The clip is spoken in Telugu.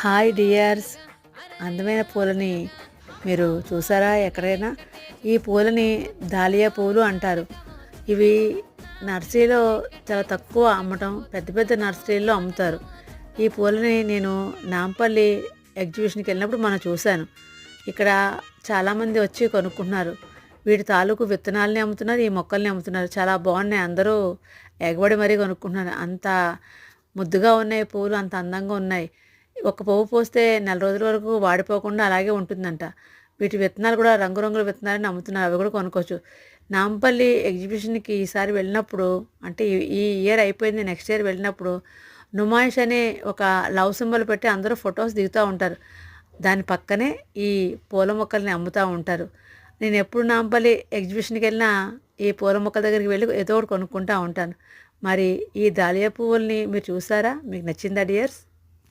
Hi dears. అందమైన పూలని మీరు చూసారా ఎక్కడైనా? ఈ పూలని దాలియా పూలు అంటారు. ఇవి నర్సరీలో చాలా తక్కువ అమ్మటం పెద్ద పెద్ద నర్సరీల్లో అమ్ముతారు. ఈ పూలని నేను నాంపల్లి ఎగ్జిబిషన్కి వెళ్ళినప్పుడు మనం చూశాను. ఇక్కడ చాలామంది వచ్చి కొనుక్కుంటున్నారు. వీటి తాలూకు విత్తనాలని అమ్ముతున్నారు ఈ మొక్కల్ని అమ్ముతున్నారు. చాలా బాగున్నాయి. అందరూ ఎగబడి మరీ కొనుక్కుంటున్నారు. అంత ముద్దుగా ఉన్నాయి పూలు అంత అందంగా ఉన్నాయి. ఒక పువ్వు పోస్తే నెల రోజుల వరకు వాడిపోకుండా అలాగే ఉంటుందంట. వీటి విత్తనాలు కూడా రంగురంగుల విత్తనాలని అమ్ముతున్నారు అవి కూడా కొనుక్కోవచ్చు. నాంపల్లి ఎగ్జిబిషన్కి ఈసారి వెళ్ళినప్పుడు అంటే ఈ- ఇయర్ అయిపోయింది నెక్స్ట్ ఇయర్ వెళ్ళినప్పుడు నుమాయిష్ అనే ఒక లవ్ సింబల్ పెట్టి అందరూ ఫొటోస్ దిగుతూ ఉంటారు. దాని పక్కనే ఈ పూల మొక్కల్ని అమ్ముతూ ఉంటారు. నేను ఎప్పుడు నాంపల్లి ఎగ్జిబిషన్కి వెళ్ళినా ఈ పూల మొక్కల దగ్గరికి వెళ్ళి ఏదో ఒకటి కొనుక్కుంటూ ఉంటాను. మరి ఈ దాలియా పువ్వుల్ని మీరు చూసారా? మీకు నచ్చిందా డియర్స్?